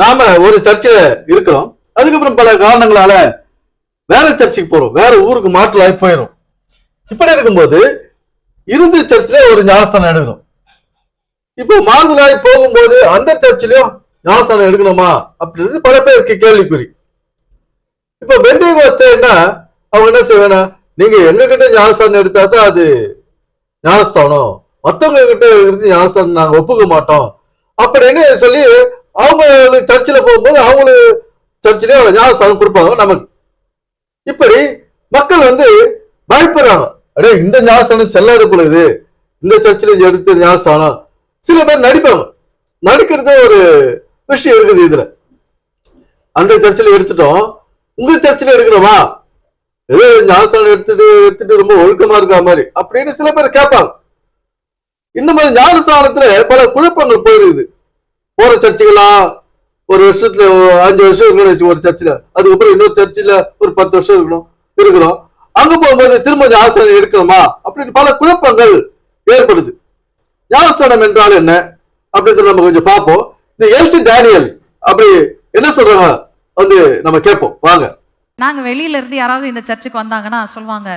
நாம ஒரு சர்ச்சில் இருக்கிறோம். அதுக்கப்புறம் பல காரணங்களால வேற சர்ச்சுக்கு போறோம். வேற ஊருக்கு மாற்றலாகி போயிடும் இப்படி இருக்கும்போது இருந்து சர்ச்சில் ஒரு ஞானஸ்தானம் எடுக்கணும் இப்போ மாறுதலாகி போகும்போது அந்த சர்ச்சிலையும் ஞானஸ்தானம் எடுக்கணுமா? அப்படின்றது பல பேருக்கு கேள்விக்குறி. இப்போ பெந்தை கோஸ்தேன்னா அவங்க என்ன செய்வேனா நீங்க எங்ககிட்ட ஞானஸ்தானம் எடுத்தா தான் அது ஞானஸ்தானம். மற்றவங்க கிட்ட இருக்கிறது ஞானஸ்தானம் நாங்கள் ஒப்புக்க மாட்டோம். அப்படின்னு சொல்லி அவங்க சர்ச்சில் போகும்போது அவங்களுக்கு சர்ச்சிலே ஞானஸ்தானம் கொடுப்பாங்க. நமக்கு இப்படி மக்கள் வந்து பயப்படுறாங்க. அடே இந்த ஞானஸ்தானம் செல்லாத பொழுது இந்த சர்ச்சில் எடுத்து ஞானஸ்தானம். சில பேர் நடிப்பாங்க. நடிக்கிறது ஒரு விஷயம் இருக்குது இதுல. அந்த சர்ச்சில் எடுத்துட்டோம். உங்க சர்ச்சில் எடுக்கணுமா? ஏதோ ஞானஸ்தானம் எடுத்துட்டு எடுத்துட்டு ரொம்ப ஒழுக்கமா இருக்கா மாதிரி அப்படின்னு சில பேர் கேட்பாங்க. இந்த மாதிரி ஞானஸ்தானத்துல பல குழப்பங்கள் போயிருக்குது. போற சர்ச்சுகளா? ஒரு வருஷத்துல அஞ்சு வருஷம் இருக்கணும் ஒரு சர்ச்சில். அதுக்கப்புறம் இன்னொரு சர்ச்சில் ஒரு பத்து வருஷம் இருக்கணும் இருக்கிறோம். அங்க போகும்போது திரும்ப ஞானஸ்தானம் எடுக்கணுமா? அப்படின்னு பல குழப்பங்கள் ஏற்படுது. ஞானஸ்தானம் என்றால் என்ன? அப்படின்றத நம்ம கொஞ்சம் பார்ப்போம். இந்த எல்சி டேனியல் அப்படி என்ன சொல்றாங்க? வந்து நம்ம கேட்போம். வாங்க. நாங்க வெளியில இருந்து யாராவது இந்த சர்ச்சுக்கு வந்தாங்கன்னா சொல்லுவாங்க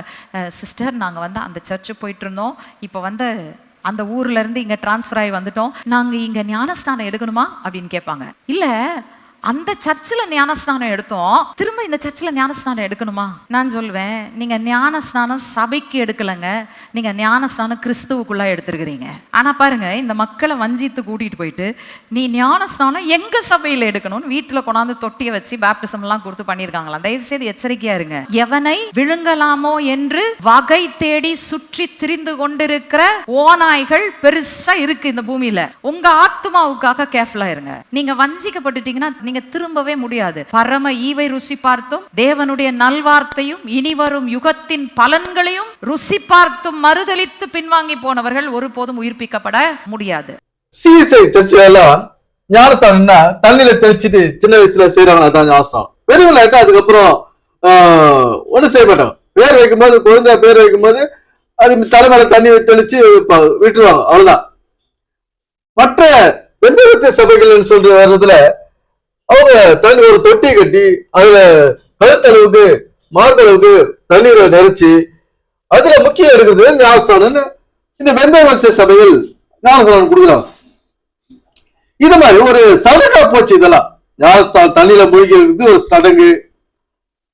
சிஸ்டர் நாங்க வந்து அந்த சர்ச்சு போயிட்டு இருந்தோம். இப்போ வந்து அந்த ஊர்ல இருந்து இங்க டிரான்ஸ்ஃபர் ஆகி வந்துட்டோம். நாங்க இங்க ஞானஸ்நானம் எடுக்கணுமா? அப்படின்னு கேட்பாங்க. இல்ல அந்த சர்ச்சில் ஞானஸ்நானம் எடுத்தோம். திரும்ப இந்த சர்ச்சில் ஞானஸ்நானம் எடுக்கணுமா? நான் சொல்வேன் நீங்கள் ஞானஸ்நானம் சபைக்கு எடுக்கலைங்க. நீங்கள் ஞானஸ்நானம் கிறிஸ்துவுக்குள்ளே எடுத்துருக்கிறீங்க. ஆனால் பாருங்க இந்த மக்களை வஞ்சித்து கூட்டிட்டு போயிட்டு நீ ஞானஸ்நானம் எங்கள் சபையில் எடுக்கணும்னு வீட்டில் கொண்டாந்து தொட்டியை வச்சு பேப்டிசம்லாம் கொடுத்து பண்ணியிருக்காங்களாம். தயவுசெய்து எச்சரிக்கையாக இருங்க. எவனை விழுங்கலாமோ என்று வகை தேடி சுற்றி திரிந்து கொண்டிருக்கிற ஓநாய்கள் பெருசாக இருக்கு இந்த பூமியில். உங்கள் ஆத்மாவுக்காக கேர்ஃபுல்லாக இருங்க. நீங்கள் வஞ்சிக்கப்பட்டுட்டீங்கன்னா நீங்க திரும்பவே முடியாது. பரம ஈவை ருசி பார்த்தும் தேவனுடைய நல்வார்த்தையும் இனி வரும் யுகத்தின் பலன்களையும் ருசி பார்த்தும் மறுதளித்து பின்வாங்கி போனவர்கள் ஒருபோதும் உயிர்ப்பிக்கப்பட முடியாது. சிஎஸ்ஐ சர்ச்சில் ஞானஸ்தானம்னா தண்ணியில தெளிச்சிட்டு சின்ன வயசுல செய்யறாங்க அதான் ஞானஸ்தானம். பெரியவங்க அதுக்கப்புறம் ஒன்றும் செய்ய மாட்டாங்க பேர் வைக்கும்போது குழந்தை பேர் வைக்கும்போது அது தலைமையில தண்ணி தெளிச்சு விட்டுருவாங்க. அவ்வளவுதான். மற்ற எந்த சபைகள்னு சொல்ற வர்றதுல அவங்க தண்ணி ஒரு தொட்டி கட்டி அதுல கழுத்தளவுக்கு மார்பளவுக்கு தண்ணீரை நெரிச்சு அதுல முக்கியம் இருக்குது ஞானஸ்தானம்னு இந்த வெந்தவச்ச சபையில் ஞானஸ்தானம் கொடுக்குறாங்க. இது மாதிரி ஒரு சடங்கா போச்சு இதெல்லாம். ஞானஸ்தானம் தண்ணியில மூழ்கி இருக்குது ஒரு சடங்கு.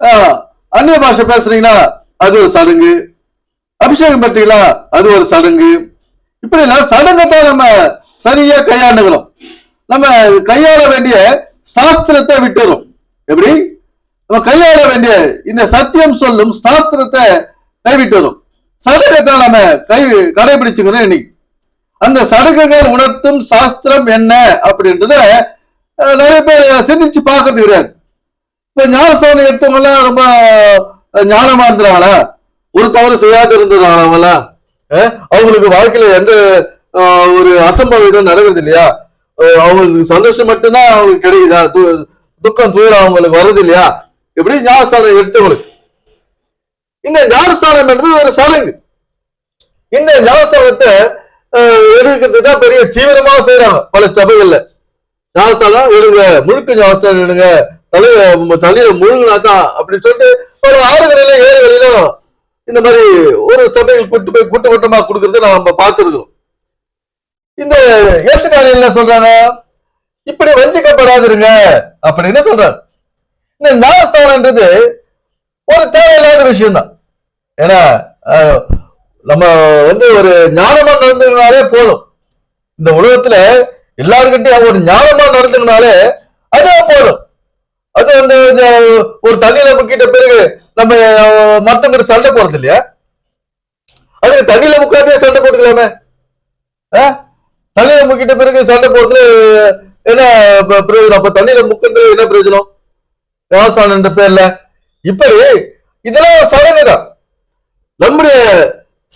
ஆஹ், அந்நிய பாஷை பேசுறீங்களா? அது ஒரு சடங்கு. அபிஷேகம் பண்றீங்களா? அது ஒரு சடங்கு. இப்படி எல்லாம் சடங்கை தான் நம்ம சரியா கையாண்டுகிறோம். நம்ம கையாள வேண்டிய சாஸ்திரத்தை விட்டுரும். எப்படி? நம்ம கையாள வேண்டிய இந்த சத்தியம் சொல்லும் சாஸ்திரத்தை கைவிட்டுரும் சடகத்தை நம்ம கை கடைபிடிச்சுக்கணும் இன்னைக்கு. அந்த சடங்குகள் உணர்த்தும் சாஸ்திரம் என்ன அப்படின்றத நிறைய பேர் சிந்திச்சு பார்க்கறது கிடையாது. இப்ப ஞான எடுத்தவங்க எல்லாம் ரொம்ப ஞானமா இருந்துறாங்களா ஒரு தவறு செய்யாது இருந்துறாங்களா அவங்களுக்கு வாழ்க்கையில எந்த ஒரு அசம்பாவிதம் நடக்குது இல்லையா? அவங்களுக்கு சந்தோஷம் மட்டும்தான் அவங்களுக்கு கிடைக்குதா? துக்கம் துயரம் அவங்களுக்கு வருது இல்லையா எப்படி? ஞானஸ்தானம் எடுத்தவங்களுக்கு இந்த ஞானஸ்தானம் என்பது ஒரு சடங்கு. இந்த ஞானஸ்தானத்தை அஹ், எடுக்கிறது தான் பெரிய தீவிரமா செய்யறாங்க பல சபைகள்ல. ஞானஸ்தானம் எடுங்க. முழுக்க ஞானஸ்தானம் எடுங்க. தலைய தலையில முழுங்கினா தான் அப்படின்னு சொல்லிட்டு ஒரு ஆறுகளிலும் ஏறுகளிலும் இந்த மாதிரி ஒரு சபைகள் கூட்டு போய் கூட்ட கூட்டமா கொடுக்கறத நம்ம பார்த்துருக்கிறோம். இந்த இயேசுக்காரர் என்ன சொல்றாங்க இப்படி வஞ்சிக்கப்படாதிருங்க அப்படின்னு சொல்றாரு. இந்த ஞானஸ்தானன்றது ஒரு தேவையில்லாத விஷயம் தான் ஏன்னா நம்ம வந்து ஒரு ஞானமா நடந்துனாலே போதும். இந்த உலகத்துல எல்லாருக்கிட்டையும் ஒரு ஞானமா நடந்துனாலே அதே போதும். அது வந்து ஒரு தண்ணியில முக்கிட்ட பிறகு நம்ம மற்றவங்க சண்டை போடுறது இல்லையா? அது தண்ணியில முக்காதே சண்டை போட்டுக்கலாமே. ஆ? தண்ணியில முக்கிட்ட பிறகு சண்டை போறதுல என்ன ப- பிரயோஜனம்? அப்ப தண்ணியில முக்கின்றது என்ன பிரயோஜனம்? விவசாயம் என்ற பேர்ல. இப்படி இதெல்லாம் சடங்கு தான் நம்முடைய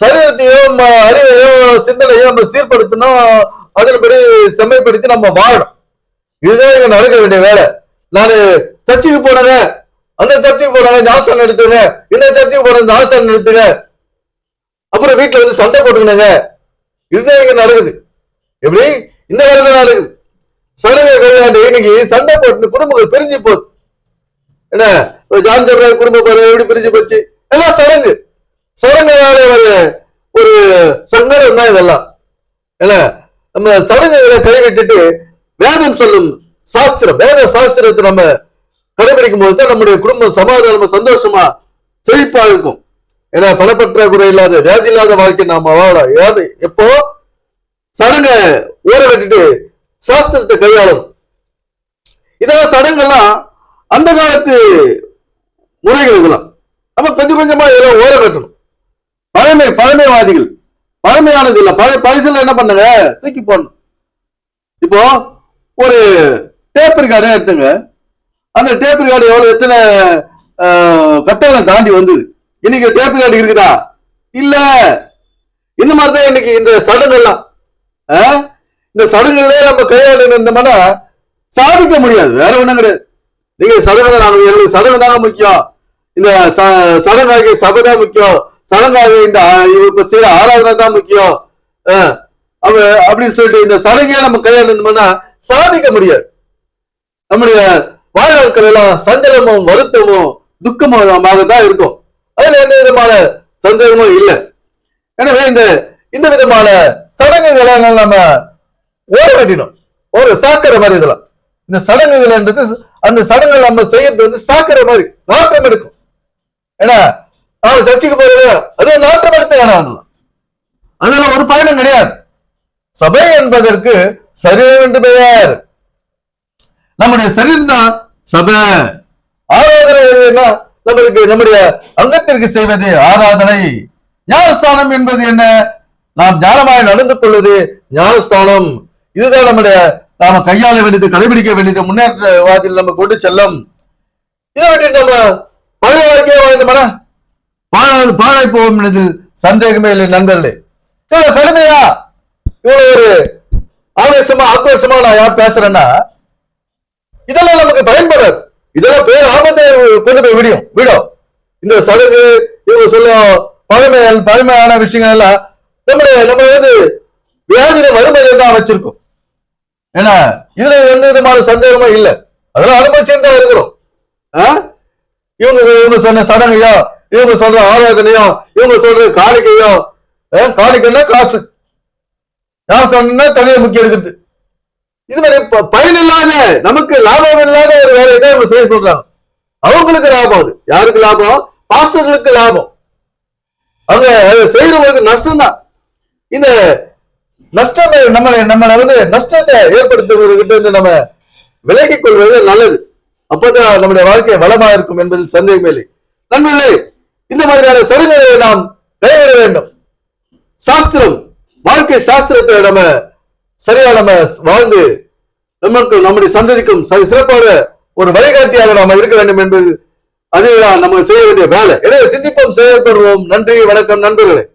சரீரத்தையோ அறிவையும் அறிவையோ சிந்தனையோ நம்ம சீர்படுத்தணும் அதன்படி செம்மைப்படுத்தி நம்ம வாழணும். இதுதான் இங்க நடக்க வேண்டிய வேலை. நான் சர்ச்சுக்கு போனேங்க. அந்த சர்ச்சுக்கு போனாங்க ஞானஸ்தானம் எடுத்துங்க. இந்த சர்ச்சுக்கு போன ஞானஸ்தானம் எடுத்துங்க. அப்புறம் வீட்டுல வந்து சண்டை போட்டுக்கணுங்க இதுதான் இங்க நடக்குது. எப்படி? இந்த வேலை நாள். சலுகை சடங்கை கையாண்டு இன்னைக்கு சண்டை போட்டு குடும்பங்கள் பிரிஞ்சு போகுது. என்ன? ஜான் ஜப்ரா குடும்ப பாருங்க எப்படி பிரிஞ்சு போச்சு? எல்லாம் சடங்கு. சடங்குனால ஒரு ஒரு சங்கடம் தான் இதெல்லாம். என்ன? நம்ம சடங்குகளை கைவிட்டுட்டு வேதம் சொல்லும் சாஸ்திரம் வேத சாஸ்திரத்தை நம்ம கடைபிடிக்கும் போது தான் நம்முடைய குடும்பம் சமாதானமா சந்தோஷமா செழிப்பா இருக்கும். ஏன்னா பணப்பற்றாக்குறை இல்லாத வேதி இல்லாத வாழ்க்கை நாம வாழலாம் எப்போ? சடங்க ஊற விட்டுட்டு சாஸ்திரத்தை கையாளும். இதெல்லாம் சடங்கெல்லாம் அந்த காலத்து முறைகள் இதெல்லாம். நம்ம கொஞ்சம் கொஞ்சமா இதெல்லாம் ஓர கட்டணும். பழமை பழமைவாதிகள். பழமையானது இல்லை. பழைய பழசுல என்ன பண்ணுங்க? தூக்கி போடணும். இப்போ ஒரு டேப் ரெக்கார்டை எடுத்துங்க. அந்த டேப் ரெக்கார்டு எவ்வளவு எத்தனை கட்டணம் கட்டங்களை தாண்டி வந்தது? இன்னைக்கு டேப் ரெக்கார்டு இருக்குதா? இல்ல. இந்த மாதிரி தான் இன்னைக்கு இந்த சடங்கெல்லாம். இந்த சடங்குகளே நம்ம கையாள இருந்தோம்னா சாதிக்க முடியாது. வேற ஒண்ணும் கிடையாது. நீங்க சடங்கு தான் எங்களுக்கு சடங்கு தாங்க முக்கியம். இந்த ச- சடங்காகிய சபை தான் முக்கியம். சடங்காகிய இந்த இப்ப செய்யற ஆராதனை தான் முக்கியம். அவ அப்படின்னு சொல்லிட்டு இந்த சடங்கே நம்ம கையாளணும்னா சாதிக்க முடியாது. நம்முடைய வாழ்நாட்கள் எல்லாம் சஞ்சலமும் வருத்தமும் துக்கமாக தான் இருக்கும். அதுல எந்த விதமான சந்தேகமும் இல்லை. எனவே இந்த இந்த விதமான சடங்குகளை நம்ம ஓர கட்டிடும் ஒரு சாக்கடை மாதிரி இதெல்லாம். இந்த சடங்குகள்ன்றது அந்த சடங்குகள் நம்ம செய்யறது வந்து சாக்கடை மாதிரி நாட்டம் எடுக்கும். ஏன்னா அவன் சர்ச்சுக்கு போறது அது நாட்டம் எடுத்து வேணாம் அதெல்லாம். அதெல்லாம் ஒரு பயணம் கிடையாது. சபை என்பதற்கு சரீரம் என்று பெயர். நம்முடைய சரீரம் தான் சபை. ஆராதனை என்ன? நம்மளுக்கு நம்முடைய அங்கத்திற்கு செய்வது ஆராதனை. ஞானஸ்தானம் என்பது என்ன? நாம் ஞானமாய் நடந்து கொள்வது ஞானஸ்தானம். இதுதான் நம்முடைய நாம கையாள வேண்டியது கடைபிடிக்க வேண்டியது முன்னேற்றவாதியில் நம்ம கொண்டு செல்லும். இதை விட்டு நம்ம பழைய வாழ்க்கையை வாழ்ந்தோம்னா பாழாது பாழாய் போவோம் என்பதில் சந்தேகமே இல்லை நண்பர்களே. இவ்வளவு கடுமையா இவ்வளவு ஒரு ஆவேசமா ஆக்ரோஷமா நான் யார் பேசுறேன்னா இதெல்லாம் நமக்கு பயன்படாது. இதெல்லாம் பேர் ஆபத்தை கொண்டு போய் விடியும் விடும். இந்த சடங்கு இவங்க சொல்ல பழமை பழமையான விஷயங்கள் எல்லாம் நம்முடைய நம்ம வந்து வியாதியில வறுமையில தான் வச்சிருக்கோம். ஏன்னா இதுல எந்த விதமான சந்தேகமும் இல்லை. அதெல்லாம் அனுபவிச்சுட்டு தான் இருக்கிறோம். ஆ? இவங்க இவங்க சொன்ன சடங்கையோ இவங்க சொல்ற ஆராதனையோ இவங்க சொல்ற காணிக்கையோ ஆ, காணிக்கைன்னா காசு. யார் சொன்னா தனியை முக்கியம் எடுக்கிறது. இது மாதிரி பயன் இல்லாத நமக்கு லாபம் இல்லாத ஒரு வேலையை தான் இவங்க செய்ய சொல்றாங்க. அவங்களுக்கு லாபம் அது. யாருக்கு லாபம்? பாஸ்டர்களுக்கு லாபம். அவங்க அதை செய்யறவங்களுக்கு நஷ்டம் தான் இந்த நஷ்டம் நம்மளை நம்ம வந்து நஷ்டத்தை ஏற்படுத்துவர்கிட்ட இருந்து நம்ம விலகிக் கொள்வது நல்லது. அப்பதான் நம்முடைய வாழ்க்கை வளமா இருக்கும் என்பதில் சந்தேகமே இல்லை. நண்பர்களே இந்த மாதிரியான சலுகைகளை நாம் கைவிட வேண்டும். சாஸ்திரம் வாழ்க்கை சாஸ்திரத்தை நம்ம சரியா நம்ம வாழ்ந்து நமக்கு நம்முடைய சந்ததிக்கும் சரி- சிறப்பான ஒரு வழிகாட்டியாக நாம இருக்க வேண்டும் என்பது அதுதான் நம்ம செய்ய வேண்டிய வேலை. எனவே சிந்திப்போம் செயல்படுவோம். நன்றி வணக்கம் நண்பர்களே.